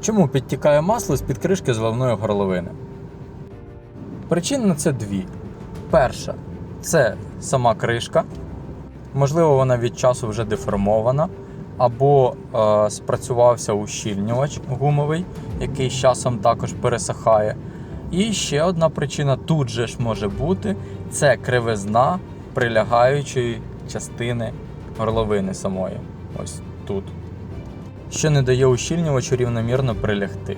Чому підтікає масло з-під кришки зливної горловини? Причин на це дві. Перша це сама кришка. Можливо, вона від часу вже деформована, або е, спрацювався ущільнювач гумовий, який з часом також пересихає. І ще одна причина тут же ж може бути це кривизна прилягаючої частини горловини самої. Ось тут. Що не дає ущільнювачу рівномірно прилягти.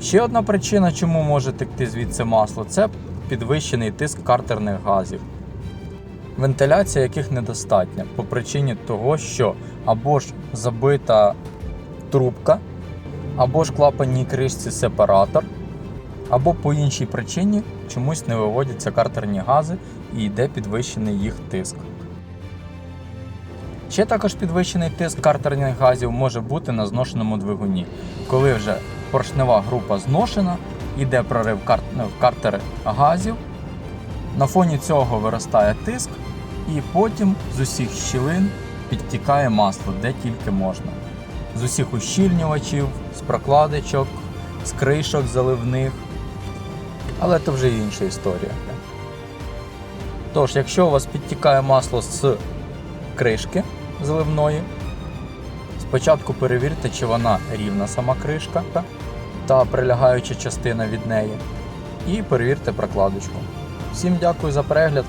Ще одна причина, чому може текти звідси масло, це підвищений тиск картерних газів, вентиляція яких недостатня по причині того, що або ж забита трубка, або ж клапанній кришці сепаратор, або по іншій причині чомусь не виводяться картерні гази і йде підвищений їх тиск. Ще також підвищений тиск картерних газів може бути на зношеному двигуні, коли вже поршнева група зношена, йде прорив кар... в картери газів. На фоні цього виростає тиск, і потім з усіх щілин підтікає масло, де тільки можна. З усіх ущільнювачів, з прокладочок, з кришок заливних. Але це вже інша історія. Тож, якщо у вас підтікає масло з кришки заливної, спочатку перевірте, чи вона рівна сама кришка та прилягаюча частина від неї. І перевірте прокладочку. Всім дякую за перегляд.